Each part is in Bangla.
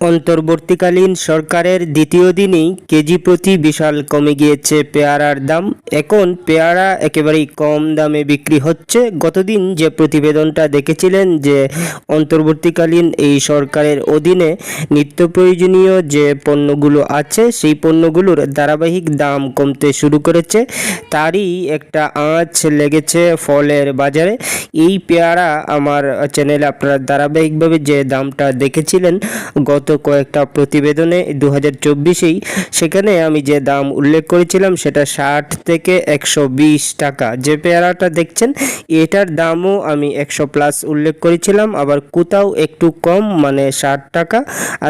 অন্তর্বর্তীকালীন সরকারের দ্বিতীয় দিনেই কেজি প্রতি বিশাল কমে গিয়েছে পেয়ারার দাম। এখন পেয়ারা একেবারেই কম দামে বিক্রি হচ্ছে। গতদিন যে প্রতিবেদনটা দেখেছিলেন যে অন্তর্বর্তীকালীন এই সরকারের অধীনে নিত্য প্রয়োজনীয় যে পণ্যগুলো আছে, সেই পণ্যগুলোর ধারাবাহিক দাম কমতে শুরু করেছে। তারই একটা আঁচ লেগেছে ফলের বাজারে। এই পেয়ারা আমার চ্যানেলে আপনারা ধারাবাহিকভাবে যে দামটা দেখেছিলেন, গত কয়েকটা প্রতিবেদনে দু হাজার চব্বিশেই সেখানে আমি যে দাম উল্লেখ করেছিলাম সেটা ষাট থেকে একশো বিশ টাকা। যে পেয়ারাটা দেখছেন, এটার দামও আমি একশো প্লাস উল্লেখ করেছিলাম, আবার কোথাও একটু কম মানে ষাট টাকা।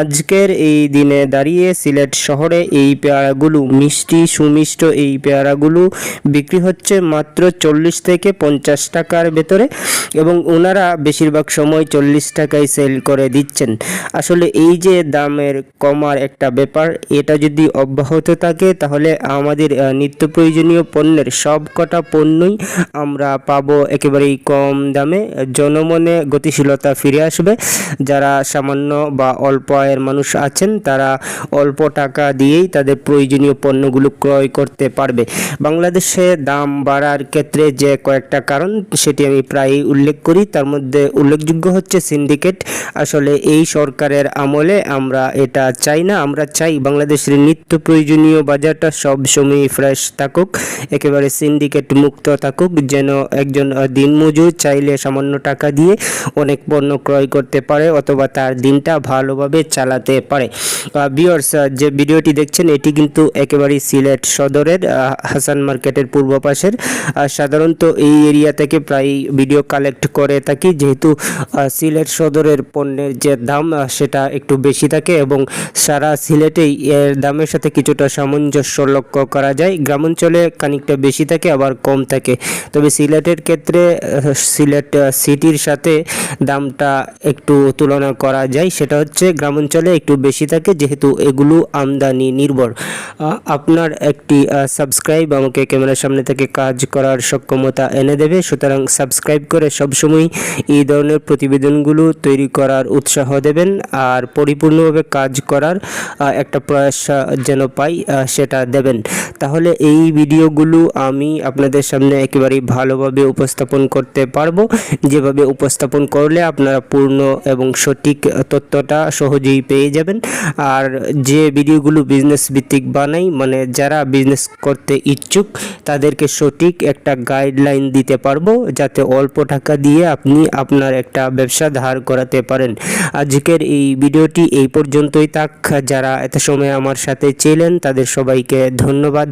আজকের এই দিনে দাঁড়িয়ে সিলেট শহরে এই পেয়ারাগুলো মিষ্টি, সুমিষ্ট এই পেয়ারাগুলো বিক্রি হচ্ছে মাত্র চল্লিশ থেকে পঞ্চাশ টাকার ভেতরে এবং ওনারা বেশিরভাগ সময় চল্লিশ টাকায় সেল করে দিচ্ছেন। আসলে এই যে দামের কমার একটা ব্যাপার, এটা যদি অব্যাহত থাকে, তাহলে আমাদের নিত্য প্রয়োজনীয় পণ্যের সব কটা পণ্যই আমরা পাবো একেবারেই কম দামে। জনমনে গতিশীলতা ফিরে আসবে। যারা সামান্য বা অল্প আয়ের মানুষ আছেন, তারা অল্প টাকা দিয়েই তাদের প্রয়োজনীয় পণ্যগুলো ক্রয় করতে পারবে। বাংলাদেশে দাম বাড়ার ক্ষেত্রে যে কয়েকটা কারণ, সেটি আমি প্রায়ই উল্লেখ করি। তার মধ্যে উল্লেখযোগ্য হচ্ছে সিন্ডিকেট। আসলে এই সরকারের আমলে আমরা এটা চাই না, আমরা চাই বাংলাদেশের নিত্য প্রয়োজনীয় বাজারটা সব সময় ফ্রেশ থাকুক, একেবারে সিন্ডিকেট মুক্ত থাকুক, যেন একজন দিনমজুর চাইলে সামান্য টাকা দিয়ে অনেক পণ্য ক্রয় করতে পারে অথবা তার দিনটা ভালোভাবে চালাতে পারে। বিয়ার্স যে ভিডিওটি দেখছেন, এটি কিন্তু একেবারেই সিলেট সদরের হাসান মার্কেটের পূর্ব পাশের। সাধারণত এই এরিয়া থেকে প্রায় ভিডিও কালেক্ট করে থাকি, যেহেতু সিলেট সদরের পণ্যের যে দাম সেটা একটু বেশি থাকে এবং সারা সিলেটেই এর দামের সাথে কিছুটা সামঞ্জস্য লক্ষ্য করা যায়। গ্রামাঞ্চলে খানিকটা বেশি থাকে, আবার কম থাকে। তবে সিলেটের ক্ষেত্রে সিলেট সিটির সাথে দামটা একটু তুলনা করা যায়। সেটা হচ্ছে গ্রামাঞ্চলে একটু বেশি থাকে, যেহেতু এগুলো আমদানি নির্ভর। আপনার একটি সাবস্ক্রাইব আমাকে ক্যামেরার সামনে থেকে কাজ করার সক্ষমতা এনে দেবে। সুতরাং সাবস্ক্রাইব করে সবসময় এই ধরনের প্রতিবেদনগুলো তৈরি করার উৎসাহ দেবেন। আর পরিপূর্ণভাবে কাজ করার একটা প্রয়াস যেন পাই সেটা দেবেন। তাহলে এই ভিডিওগুলো আমি আপনাদের সামনে একেবারেই ভালোভাবে উপস্থাপন করতে পারব। যেভাবে উপস্থাপন করলে আপনারা পূর্ণ এবং সঠিক তথ্যটা সহজেই পেয়ে যাবেন। আর যে ভিডিওগুলো বিজনেস ভিত্তিক বানাই মানে যারা বিজনেস করতে ইচ্ছুক, তাদেরকে সঠিক একটা গাইডলাইন দিতে পারব, যাতে অল্প টাকা দিয়ে আপনি আপনার একটা ব্যবসা ধার করাতে পারেন। আজকের এই ভিডিওটি এই পর্যন্তই থাক। যারা এত সময় আমার সাথে ছিলেন তাদের সবাইকে ধন্যবাদ।